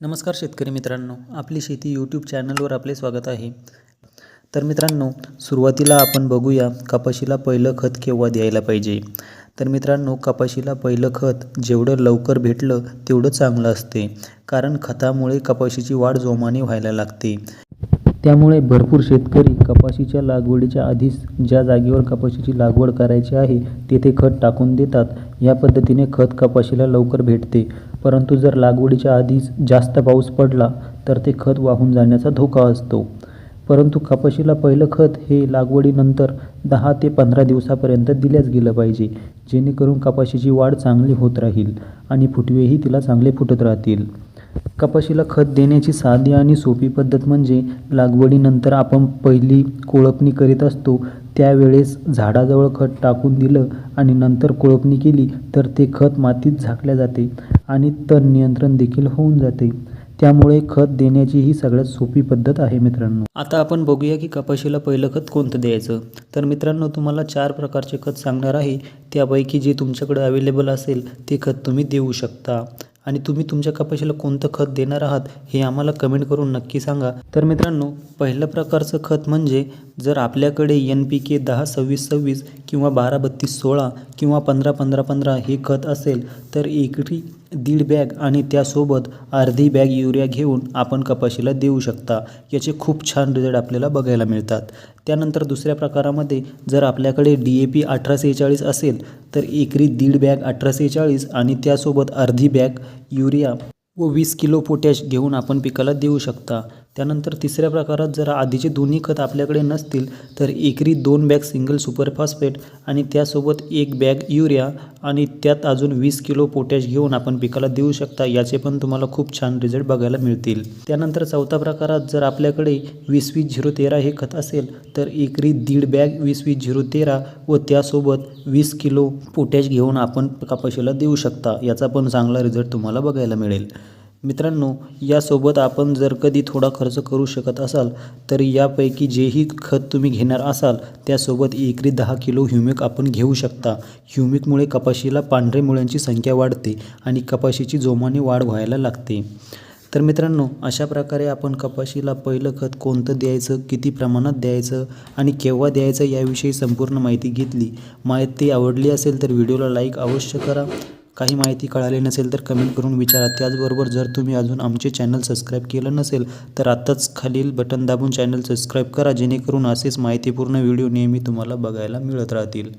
नमस्कार शेतकरी मित्रांनो आपली शेती यूट्यूब चॅनलवर आपले स्वागत आहे. तर मित्रांनो सुरुवातीला आपण बघूया कपाशीला पहिलं खत केव्हा द्यायला पाहिजे. तर मित्रांनो कपाशीला पहिलं खत जेवढं लवकर भेटलं तेवढं चांगलं असते कारण खतामुळे कपाशीची वाढ जोमाने व्हायला लागते. त्यामुळे भरपूर शेतकरी कपाशीच्या लागवडीच्या आधीच ज्या जागेवर कपाशीची लागवड करायची आहे तेथे खत टाकून देतात. या पद्धतीने खत कपाशीला लवकर भेटते. परंतु जर लागवडीच्या आधीच जास्त पाऊस पडला तर ते खत वाहून जाण्याचा धोका असतो. परंतु कपाशीला पहिलं खत हे लागवडीनंतर दहा ते पंधरा दिवसापर्यंत दिल्याच गेलं पाहिजे जेणेकरून कपाशीची वाढ चांगली होत राहील आणि फुटवेही तिला चांगले फुटत राहतील. कपाशीला खत देण्याची साधी आणि सोपी पद्धत म्हणजे लागवडीनंतर आपण पहिली कोळपणी करीत असतो त्यावेळेस झाडाजवळ खत टाकून दिलं आणि नंतर कोळपणी केली तर ते खत मातीत झाकल्या जाते आणि तण नियंत्रण देखील होऊन जाते. त्यामुळे खत देण्याची ही सगळ्यात सोपी पद्धत आहे मित्रांनो. आता आपण बघूया की कपाशीला पहिलं खत कोणतं द्यायचं? तर मित्रांनो तुम्हाला चार प्रकारचे खत सांगणार आहे. त्यापैकी जे तुमच्याकडे अवेलेबल असेल ते खत तुम्ही देऊ शकता. आणि तुम्ही तुमच्या कपाशीला कोणतं खत देणार आहात हे आम्हाला कमेंट करून नक्की सांगा. तर मित्रांनो पहिल्या प्रकारचं खत म्हणजे जर आपल्याकडे एन पी के दहा सव्वीस सव्वीस किंवा बारा बत्तीस सोळा किंवा पंधरा पंधरा पंधरा हे खत असेल तर एकरी दीड बॅग आणि त्यासोबत अर्धी बॅग युरिया घेऊन आपण कपाशीला देऊ शकता. याचे खूप छान रिझल्ट आपल्याला बघायला मिळतात. त्यानंतर दुसऱ्या प्रकारामध्ये जर आपल्याकडे डी ए पी अठरा सेहेचाळीस असेल तर एकरी दीड बॅग अठराशे चाळीस आणि त्यासोबत अर्धी बॅग युरिया. व वीस किलो पोटॅश घेऊन आपण पिकाला देऊ शकता. त्यानंतर तिसऱ्या प्रकारात जर आधीचे दोन्ही खत आपल्याकडे नसतील तर एकरी दोन बॅग सिंगल सुपरफॉस्फेट आणि त्यासोबत एक बॅग युरिया आणि त्यात अजून वीस किलो पोटॅश घेऊन आपण पिकाला देऊ शकता याचे पण तुम्हाला खूप छान रिझल्ट बघायला मिळतील. त्यानंतर चौथ्या प्रकारात जर आपल्याकडे वीस वीस झिरो तेरा हे खत असेल तर एकरी दीड बॅग वीस वीस झिरो तेरा व त्यासोबत वीस किलो पोटॅश घेऊन आपण कपाशीला देऊ शकता याचा पण चांगला रिझल्ट तुम्हाला बघायला मिळेल. मित्रांनो यासोबत आपण जर कधी थोडा खर्च करू शकत असाल तर यापैकी जेही खत तुम्ही घेणार असाल त्यासोबत एकरी दहा किलो ह्युमिक आपण घेऊ शकता. ह्युमिकमुळे कपाशीला पांढरे मुळ्यांची संख्या वाढते आणि कपाशीची जोमाने वाढ व्हायला लागते. तर मित्रांनो अशा प्रकारे आपण कपाशीला पहिलं खत कोणतं द्यायचं किती प्रमाणात द्यायचं आणि केव्हा द्यायचं याविषयी संपूर्ण माहिती घेतली. माहिती आवडली असेल तर व्हिडिओला लाईक अवश्य करा. काही माहिती कळाली नसेल तर कमेंट करून विचारा. त्याचबरोबर जर तुम्ही अजून आमचे चॅनल सबस्क्राईब केलं नसेल तर आत्ताच खालील बटन दाबून चॅनल सबस्क्राईब करा जेणेकरून असेच माहितीपूर्ण व्हिडिओ नेहमी तुम्हाला बघायला मिळत राहतील.